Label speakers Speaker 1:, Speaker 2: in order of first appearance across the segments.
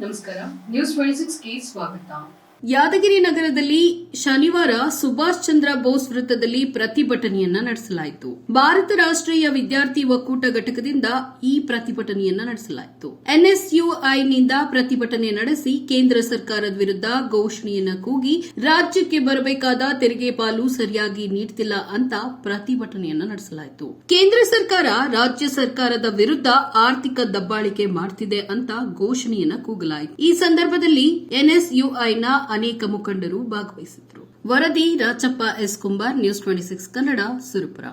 Speaker 1: ನಮಸ್ಕಾರ. News twenty ಸಿಕ್ಸ್ಗೆ ಸ್ವಾಗತ.
Speaker 2: ಯಾದಗಿರಿ ನಗರದಲ್ಲಿ ಶನಿವಾರ ಸುಭಾಷ್ ಚಂದ್ರ ಬೋಸ್ ವೃತ್ತದಲ್ಲಿ ಪ್ರತಿಭಟನೆಯನ್ನ ನಡೆಸಲಾಯಿತು. ಭಾರತ ರಾಷ್ಟ್ರೀಯ ವಿದ್ಯಾರ್ಥಿ ಒಕ್ಕೂಟ ಘಟಕದಿಂದ ಈ ಪ್ರತಿಭಟನೆಯನ್ನ ನಡೆಸಲಾಯಿತು. ಎನ್ಎಸ್ಯುಐನಿಂದ ಪ್ರತಿಭಟನೆ ನಡೆಸಿ ಕೇಂದ್ರ ಸರ್ಕಾರದ ವಿರುದ್ಧ ಘೋಷಣೆಯನ್ನ ಕೂಗಿ ರಾಜ್ಯಕ್ಕೆ ಬರಬೇಕಾದ ತೆರಿಗೆ ಪಾಲು ಸರಿಯಾಗಿ ನೀಡುತ್ತಿಲ್ಲ ಅಂತ ಪ್ರತಿಭಟನೆಯನ್ನ ನಡೆಸಲಾಯಿತು. ಕೇಂದ್ರ ಸರ್ಕಾರ ರಾಜ್ಯ ಸರ್ಕಾರದ ವಿರುದ್ಧ ಆರ್ಥಿಕ ದಬ್ಬಾಳಿಕೆ ಮಾಡ್ತಿದೆ ಅಂತ ಘೋಷಣೆಯನ್ನ ಕೂಗಲಾಯಿತು. ಈ ಸಂದರ್ಭದಲ್ಲಿ ಎನ್ಎಸ್ಯುಐನ ಅನೇಕ ಮುಖಂಡರು ಭಾಗವಹಿಸಿದ್ರು ವರದಿ Rachappa S Kumbar news twenty six Kannada Surapura.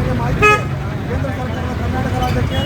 Speaker 3: ಕೇಂದ್ರ ಸರ್ಕಾರ ಕರ್ನಾಟಕ ರಾಜ್ಯಕ್ಕೆ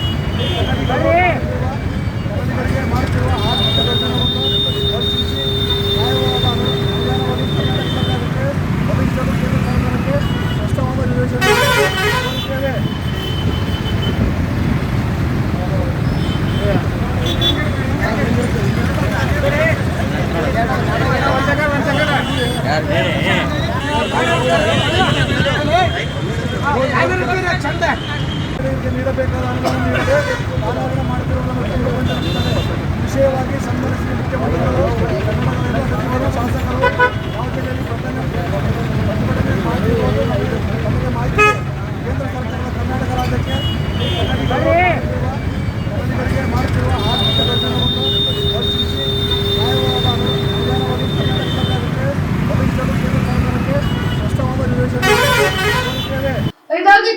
Speaker 3: ನೀಡಬೇಕಾದ. ವಿಷಯವಾಗಿ ಸಂಬಂಧಿಸಿದ ಮುಖ್ಯಮಂತ್ರಿಗಳು ಸಚಿವರು ಶಾಸಕರು ರಾಜ್ಯದಲ್ಲಿ ಪ್ರತಿಭಟನೆ ಮಾಡಿರುವುದು ನಮಗೆ ಮಾಹಿತಿ ಕೇಂದ್ರ ಸರ್ಕಾರ ಕರ್ನಾಟಕ ರಾಜ್ಯಕ್ಕೆ ಕನ್ನಡಿಗರಿಗೆ ಮಾಡುತ್ತಿರುವ